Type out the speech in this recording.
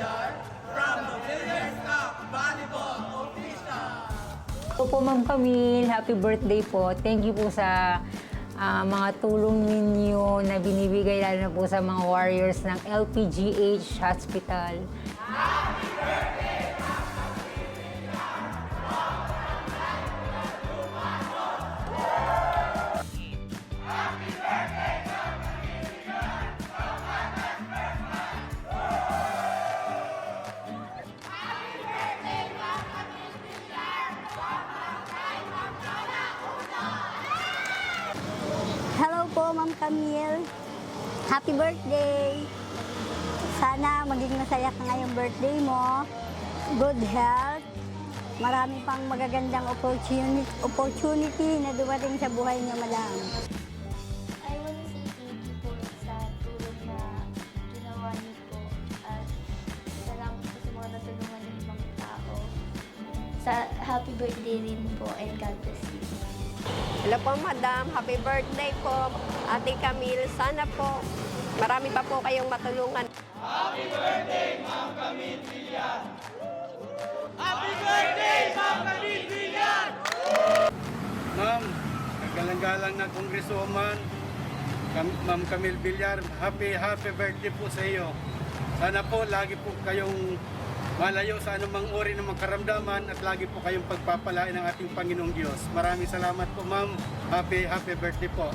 Villar from the Villar Cup Volleyball Official. So po Ma'am Camille, happy birthday po. Thank you po sa uh, mga tulong ninyo na binibigay lalo na po sa mga warriors ng LPGH Hospital. Happy birthday! Camille. Happy birthday! Sana maging masaya ka ngayong birthday mo. Good health. Marami pang magagandang opportunity, opportunity na dumating sa buhay niyo, madam. I want to say thank you po sa tulong na ginawa niyo po at salamat po sa mga natulungan ng ibang tao. Sa happy birthday rin po and God bless you. Hello po, madam. Happy birthday po, Ate Camille. Sana po marami pa po kayong matulungan. Ma'am, naggalang-galang na Congresswoman, Cam- Ma'am Camille Villar, happy, happy birthday po sa iyo. Sana po lagi po kayong malayo sa anumang uri ng mga karamdaman at lagi po kayong pagpapalain ng ating Panginoong Diyos. Maraming salamat po ma'am. Happy, happy birthday po.